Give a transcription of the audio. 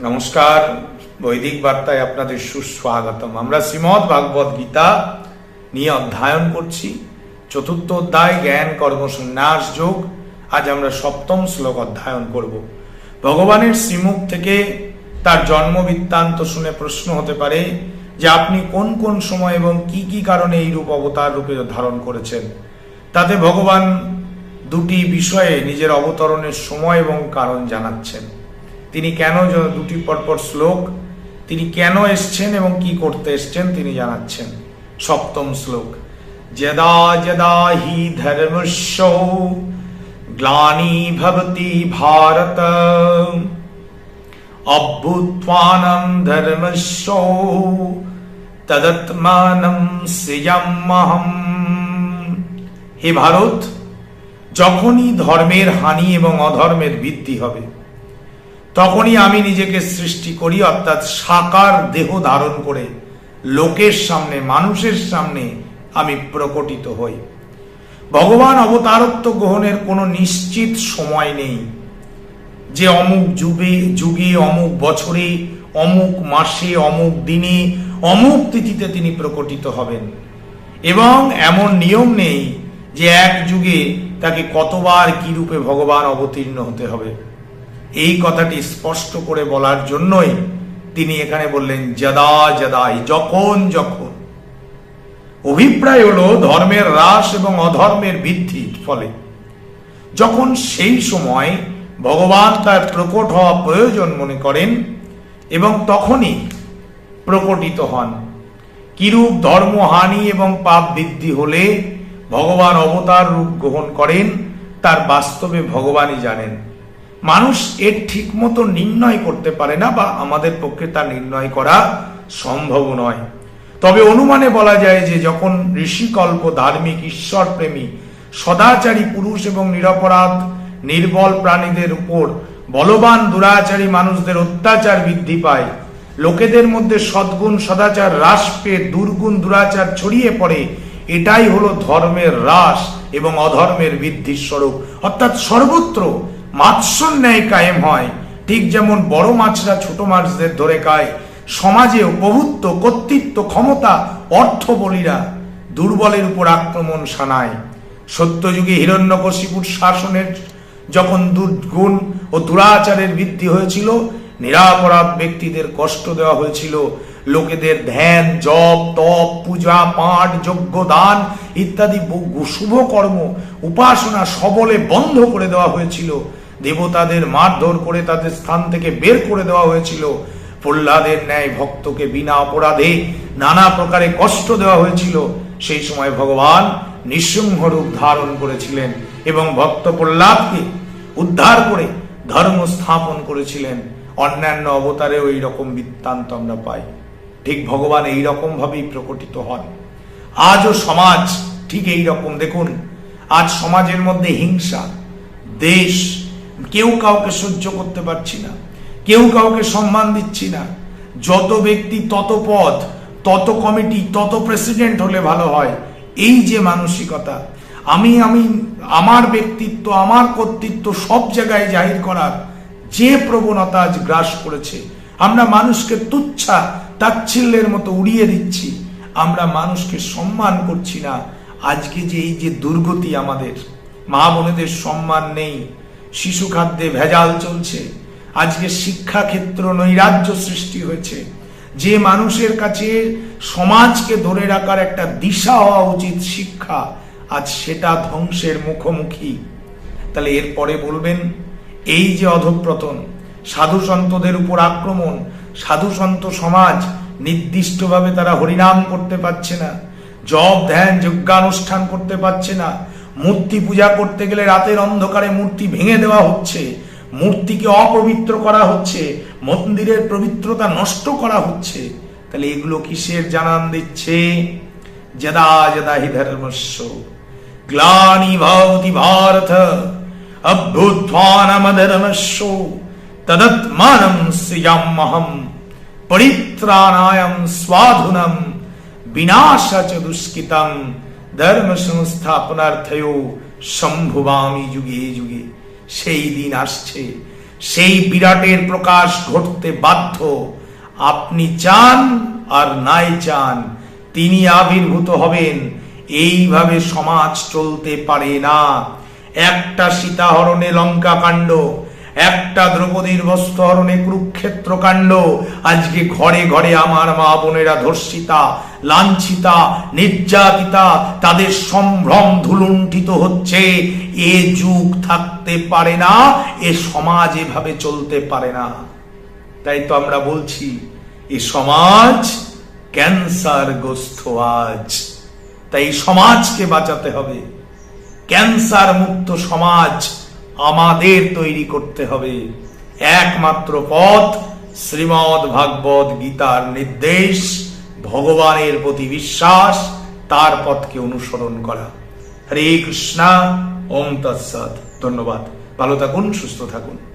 নমস্কার, বৈদিক বার্তায় আপনাদের সুস্বাগতম। আমরা শ্রীমদ ভাগবত গীতা নিয়ে অধ্যয়ন করছি। চতুর্থ অধ্যায়, জ্ঞান, কর্ম, সন্ন্যাস, যোগ। আজ আমরা সপ্তম শ্লোক অধ্যয়ন করব। ভগবানের শ্রীমুখ থেকে তার জন্ম বৃত্তান্ত শুনে প্রশ্ন হতে পারে যে আপনি কোন কোন সময় এবং কি কি কারণে এই রূপ অবতার রূপে ধারণ করেছেন? তাতে ভগবান দুটি বিষয়ে নিজের অবতরণের সময় এবং কারণ জানাচ্ছেন। তিনি কেন দুটি পরপর শ্লোক, তিনি কেন এসছেন এবং কি করতে এসছেন তিনি জানাচ্ছেন। সপ্তম শ্লোক, যদা যদা হি ধর্মস্য গ্লানি ভবতি ভারত। অভ্যুত্থানম ধর্মস্য তদত্মানম সৃজাম্যহম হে ভারত, যখনই ধর্মের হানি এবং অধর্মের বৃদ্ধি হবে তখনই আমি নিজেকে সৃষ্টি করি, অর্থাৎ সাকার দেহ ধারণ করে লোকের সামনে, মানুষের সামনে আমি প্রকটিত হই। ভগবান অবতারত্ব গ্রহণের কোনো নিশ্চিত সময় নেই যে অমুক যুগে যুগে, অমুক বছরে, অমুক মাসে, অমুক দিনে, অমুক তিথিতে তিনি প্রকটিত হবেন। এবং এমন নিয়ম নেই যে এক যুগে তাকে কতবার কি রূপে ভগবান অবতীর্ণ হতে হবে। এই কথাটি স্পষ্ট করে বলার জন্যই তিনি এখানে বললেন যদা যদাই যখন যখন। অভিপ্রায় হলো, ধর্মের হ্রাস এবং অধর্মের বৃদ্ধির ফলে। যখন সেই সময় ভগবান তার প্রকট হওয়া প্রয়োজন মনে করেন এবং তখনই প্রকটিত হন, কিরূপ ধর্মহানি এবং পাপ বৃদ্ধি হলে ভগবান অবতার রূপ গ্রহণ করেন, তার বাস্তবে ভগবানই জানেন। মানুষ এর ঠিক মতো নির্ণয় করতে পারে না বা আমাদের পক্ষে তা নির্ণয় করা সম্ভব নয়। তবে অনুমানে বলা যায় যে যখন ঋষিকল্প ধার্মিক ঈশ্বর প্রেমী সদাচারী পুরুষ এবং নিরপরাধ, নির্বল প্রাণীদের উপর বলবান দুরাচারী মানুষদের অত্যাচার বৃদ্ধি পায়, লোকেদের মধ্যে সদ্গুণ সদাচার হ্রাস পেয়ে দুর্গুণ দুরাচার ছড়িয়ে পড়ে, এটাই হলো ধর্মের হ্রাস এবং অধর্মের বৃদ্ধির স্বরূপ। অর্থাৎ সর্বত্র মাৎসর ন্যায় কায়েম হয়। ঠিক যেমন বড় মাছরা ছোট মাছদের ধরে খায় সমাজেও প্রভুত্ব কর্তৃত্ব, ক্ষমতা অর্থ বলিরা দুর্বলের উপর আক্রমণ শানায়। সত্যযুগে হিরণ্যকশিপুর শাসনের যখন দুর্গুণ ও দুরাচারের বৃদ্ধি হয়েছিল, নিরাপরাধ ব্যক্তিদের কষ্ট দেওয়া হয়েছিল। লোকেদের ধ্যান, জপ, তপ, পূজা, পাঠ, যজ্ঞ, দান ইত্যাদি বহু শুভ কর্ম, উপাসনা সবলে বন্ধ করে দেওয়া হয়েছিল। দেবতাদের মারধর করে তাদের স্থান থেকে বের করে দেওয়া হয়েছিল। প্রহ্লাদের ন্যায় ভক্তকে বিনা অপরাধে নানা প্রকারে কষ্ট দেওয়া হয়েছিল। সেই সময় ভগবান নৃসিংহ রূপ ধারণ করেছিলেন এবং ভক্ত প্রহ্লাদকে উদ্ধার করে ধর্ম স্থাপন করেছিলেন। অন্যান্য অবতারে ওই রকম বৃত্তান্ত আমরা পাই। ঠিক ভগবান এই রকম ভাবেই প্রকটিত হন। আজও সমাজ ঠিক এই রকম দেখুন, আজ সমাজের মধ্যে হিংসা, দেশ কেউ কাউকে সহ্য করতে পারছি না, কেউ কাউকে সম্মান দিচ্ছি না। যত ব্যক্তি, তত পদ, তত কমিটি, তত প্রেসিডেন্ট হলে ভালো হয়। এই যে মানসিকতা, আমি আমি, আমার ব্যক্তিত্ব, আমার কর্তৃত্ব সব জায়গায় জাহির করার যে প্রবণতা আজ গ্রাস করেছে, আমরা মানুষকে তুচ্ছা, তাচ্ছিল্যের মতো উড়িয়ে দিচ্ছি, আমরা মানুষকে সম্মান করছি না। আজকে যে এই যে দুর্গতি আমাদের, মা বোনেদের সম্মান নেই। শিশু খাদ্যে ভেজাল চলছে। আজকে শিক্ষাক্ষেত্র নৈরাজ্য সৃষ্টি হয়েছে। যে মানুষের কাছে সমাজকে ধরে রাখার একটা দিশা হওয়া উচিত শিক্ষা, আজ সেটা ধ্বংসের মুখোমুখি। তাহলে এরপরে বলবেন, এই যে অধঃপ্রতন, সাধু সন্তদের উপর আক্রমণ, সাধু সন্ত সমাজ নির্দিষ্টভাবে তারা হরিনাম করতে পারছে না, জপ, ধ্যান, যজ্ঞানুষ্ঠান করতে পারছে না মূর্তি পূজা করতে গেলে রাতের অন্ধকারে মূর্তি ভেঙে দেওয়া হচ্ছে, মূর্তিকে অপবিত্র করা হচ্ছে, মন্দিরের পবিত্রতা নষ্ট করা হচ্ছে। তাহলে এগুলো কিসের জানান দিচ্ছে? যদা যদা হি ধর্মস্য গ্লানি ভবতি ভারত। অভ্যুত্থানমধর্মস্য তদত্মানম সৃজাম্যহম পরিত্রাণায়ম স্বাধুনম। বিনাশা চ দুষ্কৃতম। ধর্ম সংস্থাপনার্থয় সম্ভুবামি যুগে যুগে। সেই দিন আসছে, সেই বিরাটের প্রকাশ ঘটতে বাধ্য। আপনি চান আর নাই চান, তিনি আবির্ভূত হবেন। এইভাবে সমাজ চলতে পারে না। একটা সীতাহরণে লঙ্কা কাণ্ড একটা দ্রৌপদীর বস্ত্রহরণে কুরুক্ষেত্র কাণ্ড। আজকে ঘরে ঘরে আমার মা বোনেরা ধর্ষিতা, লাঞ্ছিতা, নির্যাতিতা, তাদের সম্ভ্রম ধুলুণ্ঠিত হচ্ছে। এ যুগ থাকতে পারে না, এ সমাজ এভাবে চলতে পারে না। তাই তো আমরা বলছি, এ সমাজ ক্যান্সারগ্রস্ত আজ। তাই সমাজকে বাঁচাতে হবে। ক্যান্সার মুক্ত সমাজ আমাদের তৈরি করতে হবে। একমাত্র পথ, শ্রীমদ ভাগবত গীতার নির্দেশ, ভগবানের প্রতি বিশ্বাস, তার পথকে অনুসরণ করা। হরে কৃষ্ণা, ওম তৎসৎ। ধন্যবাদ। ভালো থাকুন, সুস্থ থাকুন।